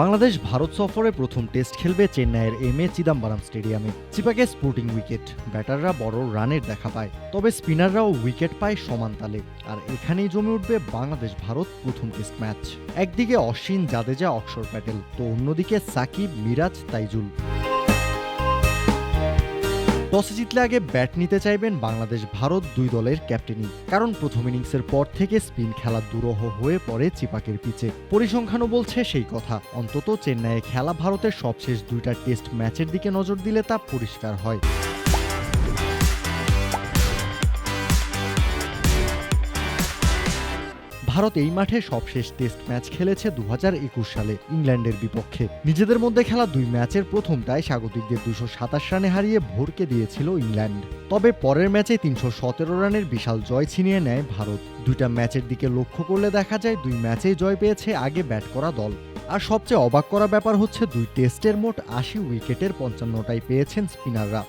বাংলাদেশ ভারত সফরে প্রথম টেস্ট খেলবে চেন্নাইয়ের এম এ চিদাম্বরম স্টেডিয়ামে। চিপাকে স্পোর্টিং উইকেট, ব্যাটাররা বড় রানের দেখা পায়, তবে স্পিনাররাও উইকেট পায় সমান তালে, আর এখানেই জমে উঠবে বাংলাদেশ ভারত প্রথম টেস্ট ম্যাচ। একদিকে অশ্বিন জাদেজা অক্ষর প্যাটেল, তো অন্যদিকে সাকিব, মিরাজ, তাইজুল। টসে জিতলে আগে ব্যাট নিতে চাইবেন বাংলাদেশ ভারত দুই দলের ক্যাপ্টেনই। কারণ প্রথম ইনিংসের পর থেকে স্পিন খেলা দুরহ হয়ে পড়ে চিপাকের পিচে। পরিসংখ্যানও বলছে সেই কথা। অন্তত চেন্নাইয়ে খেলা ভারতের সবশেষ দুইটা টেস্ট ম্যাচের দিকে নজর দিলে তা পরিষ্কার হয়। ভারত এই মাঠে সবশেষ টেস্ট ম্যাচ খেলেছে দু হাজার একুশ সালে ইংল্যান্ডের বিপক্ষে। নিজেদের মধ্যে খেলা দুই ম্যাচের প্রথমটায় স্বাগতিকদের দুশো সাতাশ রানে হারিয়ে ভরকে দিয়েছিল ইংল্যান্ড। তবে পরের ম্যাচে তিনশো সতেরো রানের বিশাল জয় ছিনিয়ে নেয় ভারত। দুইটা ম্যাচের দিকে লক্ষ্য করলে দেখা যায় দুই ম্যাচেই জয় পেয়েছে আগে ব্যাট করা দল। আর সবচেয়ে অবাক করা ব্যাপার হচ্ছে দুই টেস্টের মোট আশি উইকেটের পঞ্চান্নটাই পেয়েছেন স্পিনাররা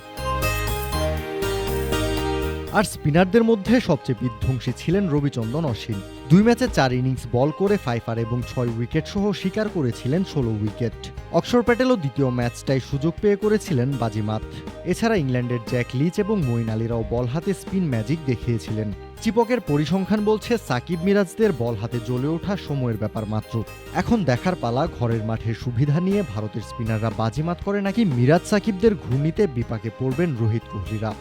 আর স্পিনারদের মধ্যে সবচেয়ে বিধ্বংসী ছিলেন রবিচন্দন অশ্বিন। দুই ম্যাচে চার ইনিংস বল করে ফাইফার এবং ছয় উইকেট সহ শিকার করেছিলেন ষোলো উইকেট। অক্ষর প্যাটেলও দ্বিতীয় ম্যাচটাই সুযোগ পেয়ে করেছিলেন বাজিমাত। এছাড়া ইংল্যান্ডের জ্যাক লিচ এবং মইন আলীরাও বল হাতে স্পিন ম্যাজিক দেখিয়েছিলেন। চিপকের পরিসংখ্যান বলছে, সাকিব মিরাজদের বল হাতে জ্বলে ওঠা সময়ের ব্যাপার মাত্র। এখন দেখার পালা, ঘরের মাঠের সুবিধা নিয়ে ভারতের স্পিনাররা বাজিমাত করে নাকি মিরাজ সাকিবদের ঘূর্ণিতে বিপাকে পড়বেন রোহিত কোহলিরা।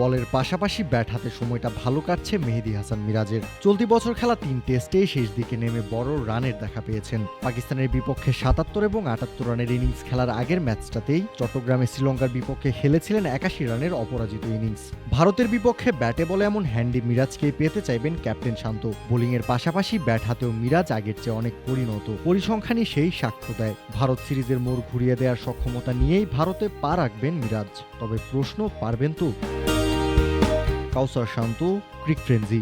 বলের পাশাপাশি ব্যাট হাতে সময়টা ভালো কাটছে মেহেদি হাসান মিরাজের। চলতি বছর খেলা তিন টেস্টেই শেষ দিকে নেমে বড় রানের দেখা পেয়েছেন। পাকিস্তানের বিপক্ষে সাতাত্তর এবং আটাত্তর রানের ইনিংস খেলার আগের ম্যাচটাতেই চট্টগ্রামে শ্রীলঙ্কার বিপক্ষে খেলেছিলেন একাশি রানের অপরাজিত ইনিংস। ভারতের বিপক্ষে ব্যাটে বলে এমন হ্যান্ডি মিরাজকে পেতে চাইবেন ক্যাপ্টেন শান্ত। বোলিংয়ের পাশাপাশি ব্যাট হাতেও মিরাজ আগের চেয়ে অনেক পরিণত। পরিসংখ্যানই সেই সাক্ষ্য দেয়। ভারত সিরিজের মোড় ঘুরিয়ে দেওয়ার সক্ষমতা নিয়েই ভারতে পা রাখবেন মিরাজ। তবে প্রশ্ন, পারবেন তো? Kawsar Shanto crick frenzy.